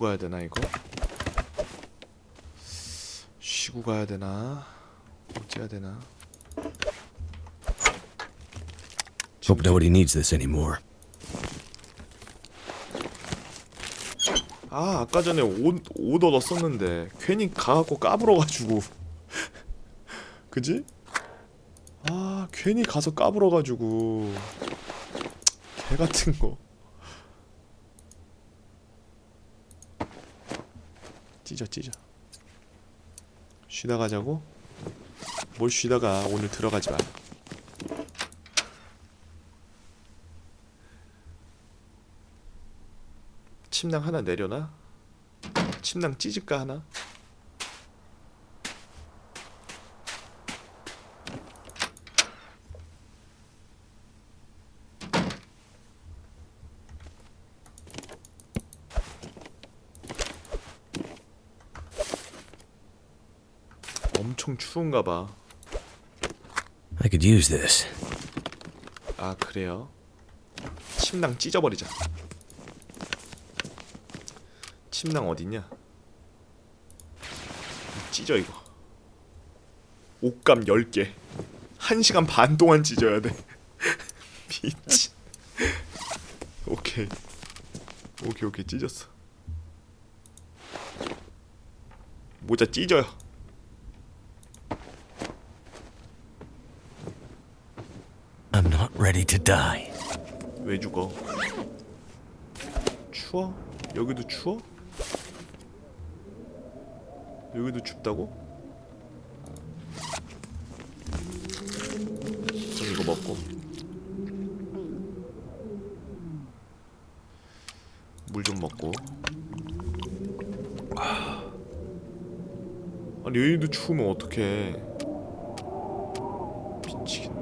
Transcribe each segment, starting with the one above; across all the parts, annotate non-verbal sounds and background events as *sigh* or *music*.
가야 되나 이거? 쉬고 가야 되나? 어찌해야 되나? Hope nobody needs this anymore. 아 아까 전에 옷, 옷 얻었었는데 괜히 가갖고 까불어가지고 *laughs* 그지? 아 괜히 가서 까불어가지고 개 같은 거 찢어 찢어 쉬다 가자고? 뭘 쉬다가 오늘 들어가지 마 침낭 하나 내려놔? 침낭 찢을까 하나? 추운가 봐. I could use this. 아 그래요? 침낭 찢어버리자. 침낭 어딨냐? 찢어 이거. 옷감 10개. 1시간 반 동안 찢어야 돼. *laughs* 미친. 오케이. 오케이 오케이 찢었어. 모자 찢어요. Ready to die. 왜 죽어? 추워? 여기도 추워? 여기도 춥다고? 그럼 이거 먹고 물 좀 먹고 아니 여기도 추우면 어떡해 미치겠네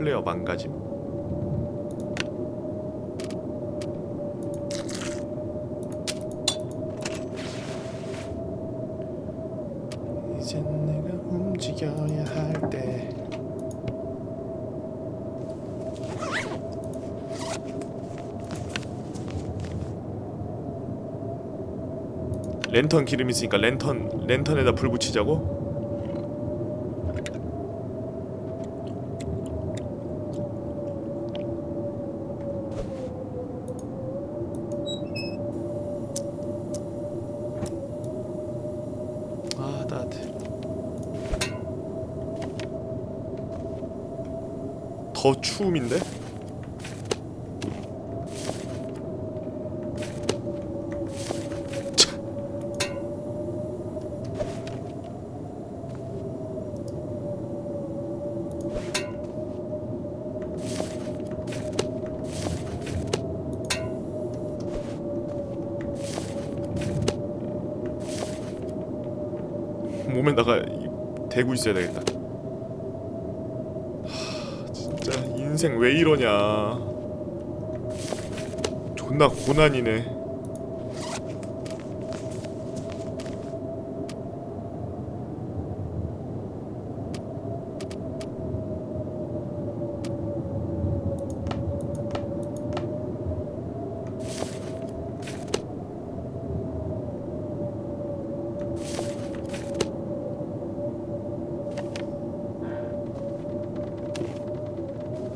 플레이어 망가짐 이젠 내가 움직여야 할 때 랜턴 기름 있으니까 랜턴 랜턴에다 불 붙이자고? 아 따뜻해 더 추움인데? 차. 몸에다가 이- 대고 있어야 되겠다. 하, 진짜 인생 왜 이러냐. 존나 고난이네.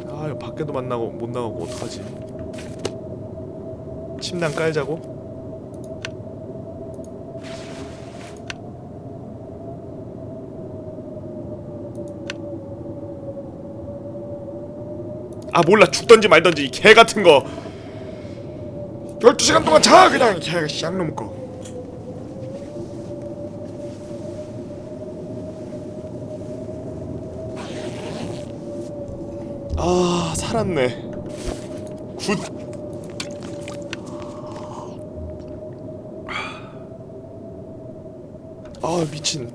아 이거 밖에도 만나고 못 나가고 어떡하지? 침낭 깔자고? 아 몰라 죽던지 말던지 이 개 같은 거 12시간 동안 자 그냥 개 쌍놈 거 아 살았네. 굿. 아 미친.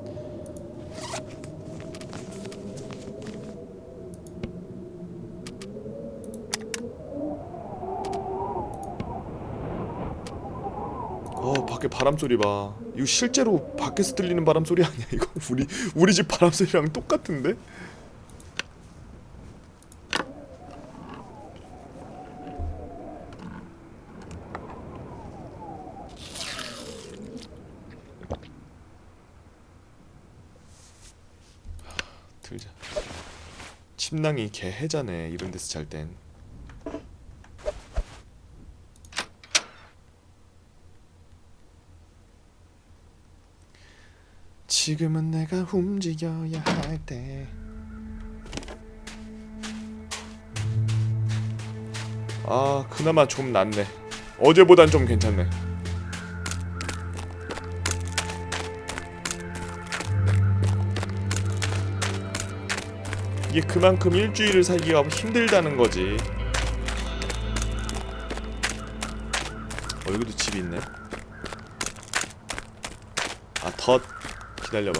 어 밖에 바람 소리 봐. 이거 실제로 밖에서 들리는 바람 소리 아니야? 이거 우리 우리 집 바람 소리랑 똑같은데 들자. 침낭이 개 해자네 이런 데서 잘 땐. 지금은 내가 움직여야 할 때. 아, 그나마 좀 낫네. 어제보단 좀 괜찮네. 이게 그만큼 일주일을 살기가 힘들다는 거지. 어, 여기도 집이 있네. 아, 덧. 기다려봐.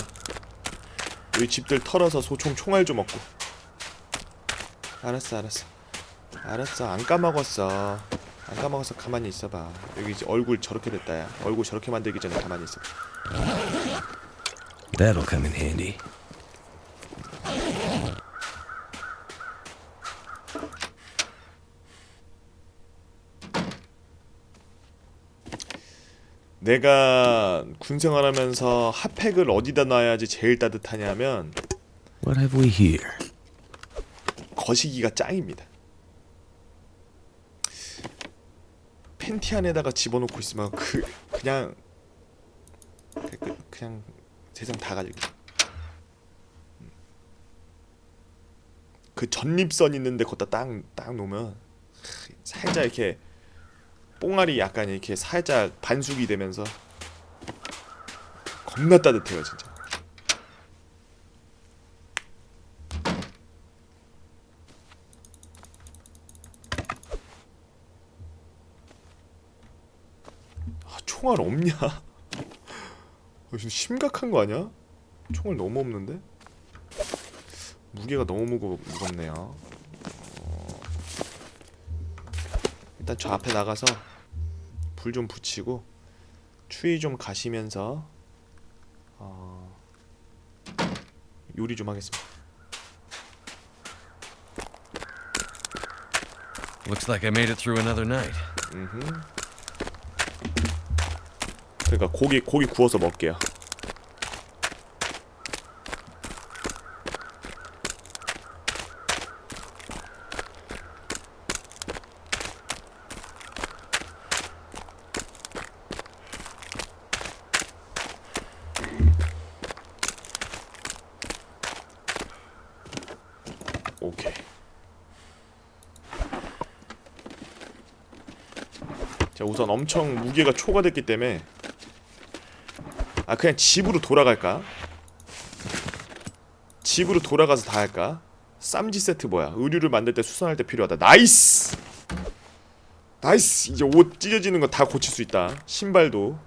여기 집들 털어서 소총 총알 좀 얻고. 알았어, 알았어. 알았어, 안 까먹었어. 안 까먹어서 가만히 있어봐. 여기 이제 얼굴 저렇게 됐다, 야. 얼굴 저렇게 만들기 전에 가만히 있어. That'll come in handy. 내가 군 생활하면서 핫팩을 어디다 놔야지 제일 따뜻하냐면 What have we here? 거시기가 짱입니다. 팬티 안에다가 집어넣고 있으면 그 그냥 그, 그, 그냥 세상 다 가지고 그 전립선 있는데 거기다 딱딱 놓으면 살짝 이렇게 뽕알이 약간 이렇게 살짝 반숙이 되면서 겁나 따뜻해요 진짜. 아, 총알 없냐? 어, 심각한 거 아니야? 총알 너무 없는데? 무게가 너무 무거, 무겁네요. 어, 일단 저 앞에 나가서 불 좀 붙이고 추위 좀 가시면서 어, 요리 좀 하겠습니다. Looks like I made it through another night. 그러니까 고기 고기 구워서 먹게요. 오케이. 자 우선 엄청 무게가 초과됐기 때문에 아 그냥 집으로 돌아갈까? 집으로 돌아가서 다 할까? 쌈지 세트 뭐야? 의류를 만들 때 수선할 때 필요하다. 나이스! 나이스! 이제 옷 찢어지는 거 다 고칠 수 있다. 신발도.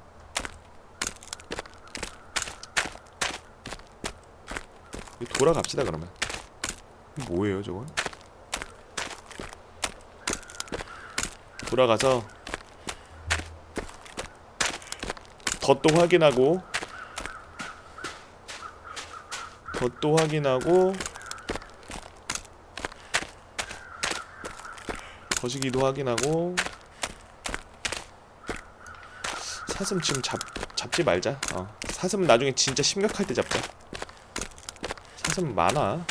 돌아갑시다 그러면. 뭐예요 저건? 돌아가서 덧도 확인하고 덧도 확인하고 거시기도 확인하고 사슴 지금 잡 잡지 말자. 어. 사슴 나중에 진짜 심각할 때 잡자. 사슴 많아.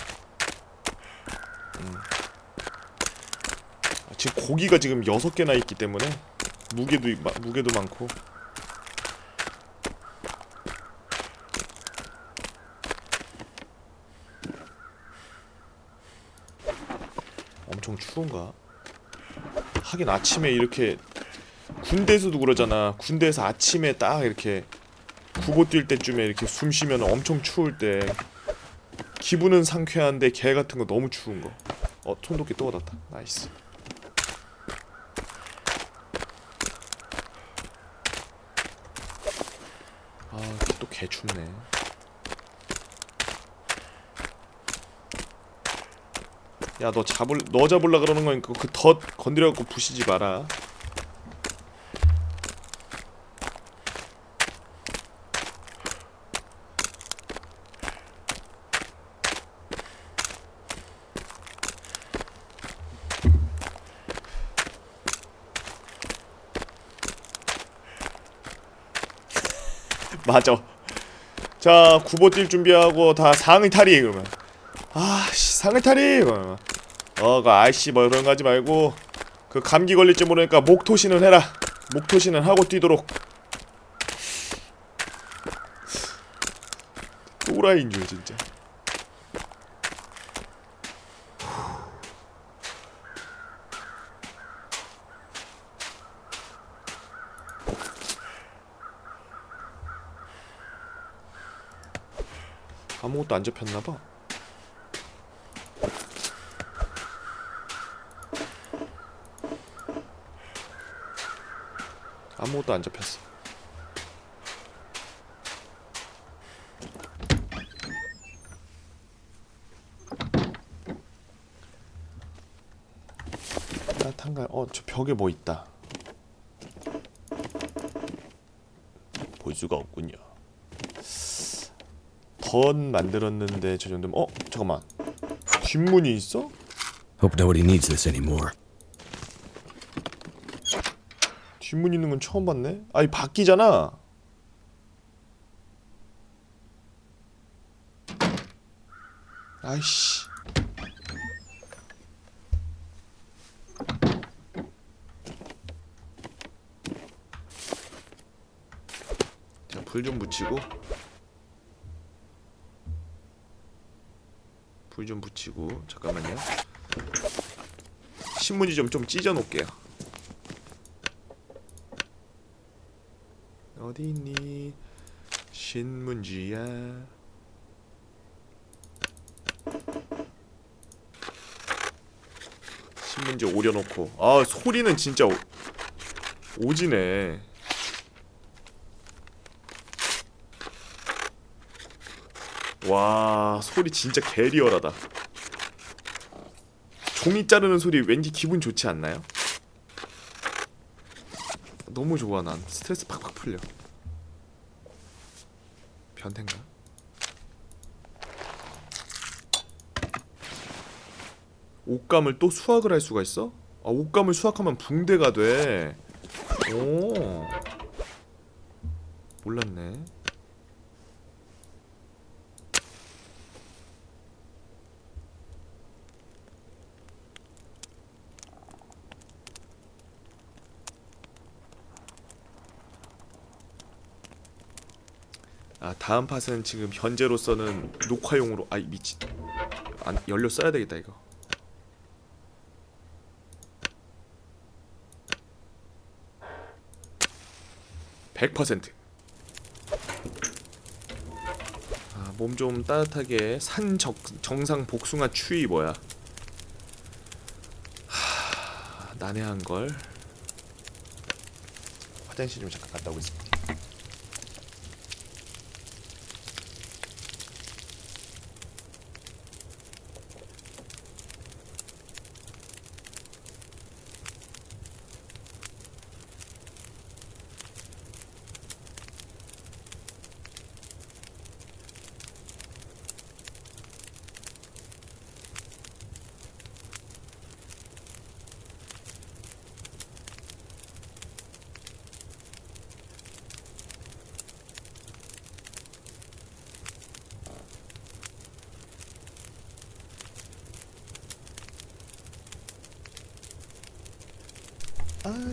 음. 아, 지금 고기가 지금 여섯 개나 있기 때문에 무게도 무게도 많고. 추운가? 하긴 아침에 이렇게 군대에서도 그러잖아. 군대에서 아침에 딱 이렇게 구보 뛸 때쯤에 이렇게 숨 쉬면 엄청 추울 때 기분은 상쾌한데 개 같은 거 너무 추운 거. 어, 손도끼 또 얻었다. 나이스. 아, 또 개 춥네. 야, 너 잡을 너 잡을라 그러는 거니까 그덧 건드려 갖고 부시지 마라. *laughs* 맞아. 자, 구보 뛸 준비하고 다 상의 탈의해 그러면. 아씨 상해탈이 어그 아이씨 뭐 그런 거 하지 말고 그 감기 걸릴지 모르니까 목토신을 해라. 목토신은 하고 뛰도록. 또라이인 줄 진짜. 아무것도 안 잡혔나봐 아무것도 안 잡혔어 따뜻한가요? 어, 저 벽에 뭐 있다. 볼 수가 없군요. 던 만들었는데 저 정도면 어 잠깐만 뒷문이 있어? Hope nobody needs this anymore. 뒷문 있는 건 처음 봤네. 아이 바뀌잖아. 아이씨. 자, 불 좀 붙이고. 불 좀 붙이고. 잠깐만요. 신문지 좀 좀 찢어 놓을게요. 어디 있니? 신문지야. 신문지 오려놓고. 아 소리는 진짜 오, 오지네. 와 소리 진짜 개리얼하다. 종이 자르는 소리 왠지 기분 좋지 않나요? 너무 좋아 난 스트레스 팍팍 풀려 변태인가? 옷감을 또 수확을 할 수가 있어? 아 옷감을 수확하면 붕대가 돼. 오. 몰랐네. 아 다음 팟은 지금 현재로서는 녹화용으로 아이 미친. 안 연료 써야 되겠다 이거. (100%) 아, 몸 좀 따뜻하게 산 적, 정상 복숭아 추위 뭐야. 하, 난해한 걸. 화장실 좀 잠깐 갔다 오겠습니다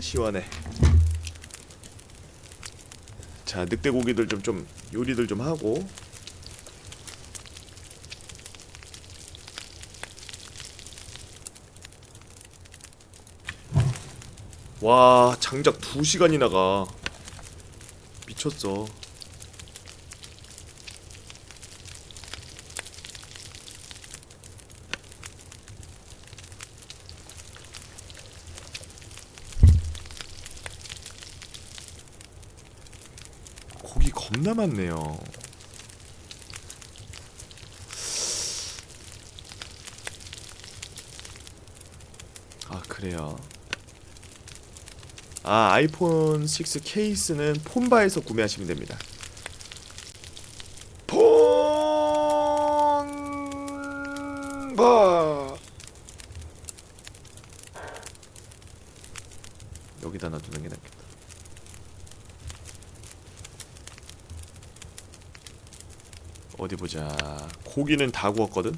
시원해. 자 늑대 고기들 좀 좀 요리들 좀 하고. 와 장작 2 시간이나 가. 미쳤어. 고기 겁나 많네요. 아 그래요. 아 아이폰 6 케이스는 폰바에서 구매하시면 됩니다. 폰바 여기다 놔두는 게 낫겠다. 어디 보자. 고기는 다 구웠거든.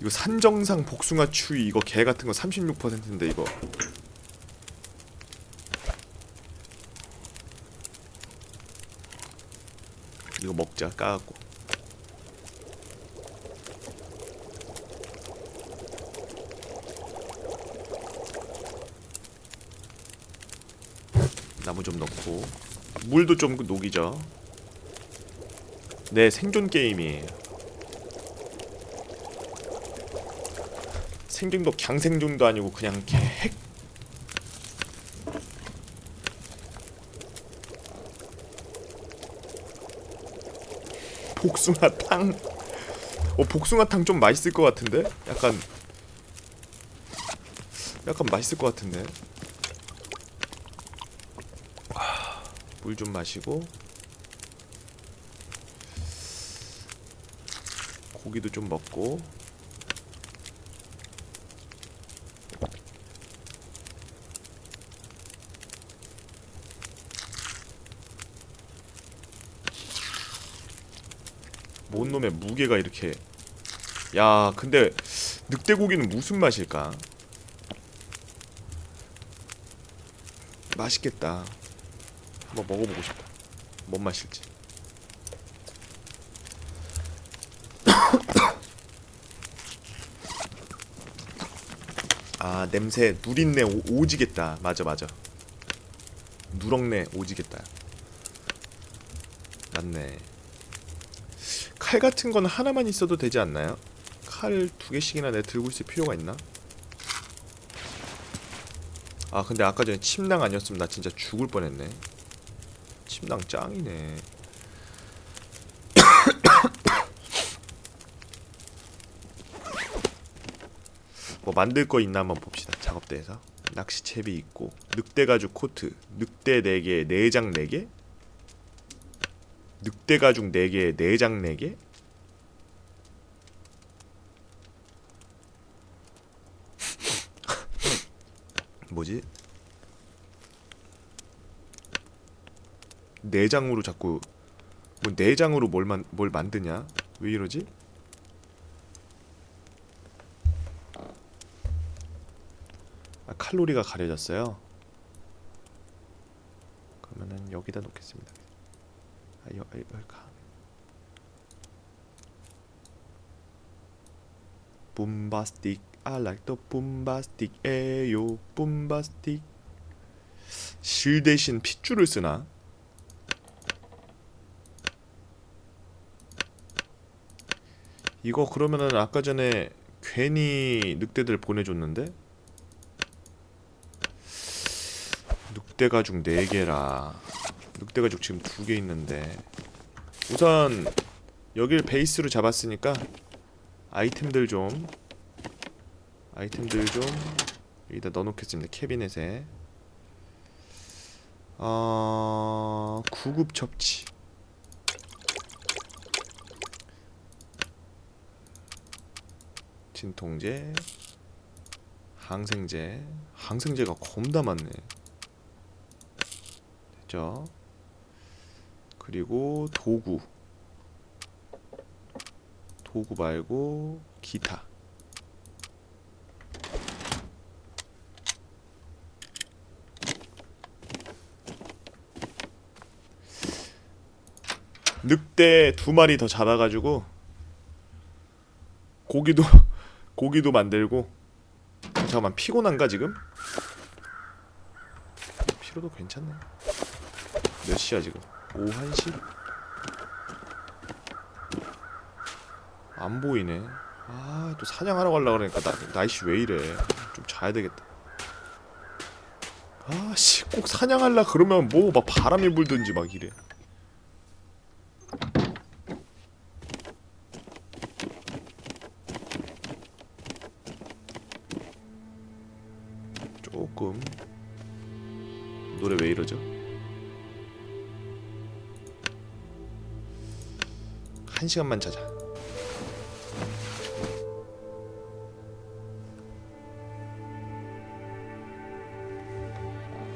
이거 산정상 복숭아 추위 이거 개 같은 거 36%인데 이거 이거 먹자 까갖고 나무 좀 넣고 물도 좀 녹이죠 네 생존 게임이에요 생존도 강생존도 아니고 그냥 개핵. 복숭아탕. 어 복숭아탕 좀 맛있을 것 같은데? 약간 약간 맛있을 것 같은데? 물 좀 마시고 고기도 좀 먹고. 뭔 놈의 무게가 이렇게. 야 근데 늑대고기는 무슨 맛일까? 맛있겠다. 한번 먹어보고 싶다. 뭔 맛일지 아 냄새 누린내 오, 오지겠다. 맞아 맞아. 누렁내 오지겠다. 맞네. 칼 같은 건 하나만 있어도 되지 않나요? 칼 두 개씩이나 내 들고 있을 필요가 있나? 아 근데 아까 전에 침낭 아니었으면 나 진짜 죽을 뻔했네. 침낭 짱이네 뭐 만들 거 있나 한번 봅시다 작업대에서 낚시채비 있고 늑대 가죽 코트 늑대 4개 내장 4개 늑대 가죽 4개 내장 4개 *laughs* 뭐지? 내장으로 자꾸 뭐 내장으로 뭘, 만, 뭘 만드냐? 왜 이러지? 칼로리가 가려졌어요. 그러면은 여기다 놓겠습니다. 아, 여, 여, 여기 가. 붐바스틱 I like the bombastic 에요 bombastic 실 대신 핏줄을 쓰나? 이거 그러면은 아까 전에 괜히 늑대들 보내줬는데 늑대 가죽 4개라. 늑대 가죽 지금 2개 있는데. 우선 여길 베이스로 잡았으니까 아이템들 좀 아이템들 좀 여기다 넣어놓겠습니다 캐비넷에. 어... 구급 접치 진통제 항생제. 항생제가 겁나 많네 됐죠. 그리고 도구. 도구 말고 기타. 늑대 두 마리 더 잡아가지고 고기도 *laughs* 고기도 만들고. 잠깐만 피곤한가 지금? 피로도 괜찮네 몇 시야 지금? 오후 1시? 안 보이네 아 또 사냥하러 가려고 그러니까 나, 날씨 왜 이래 좀 자야 되겠다 아씨 꼭 사냥하려 그러면 뭐 막 바람이 불든지 막 이래 시간만 자자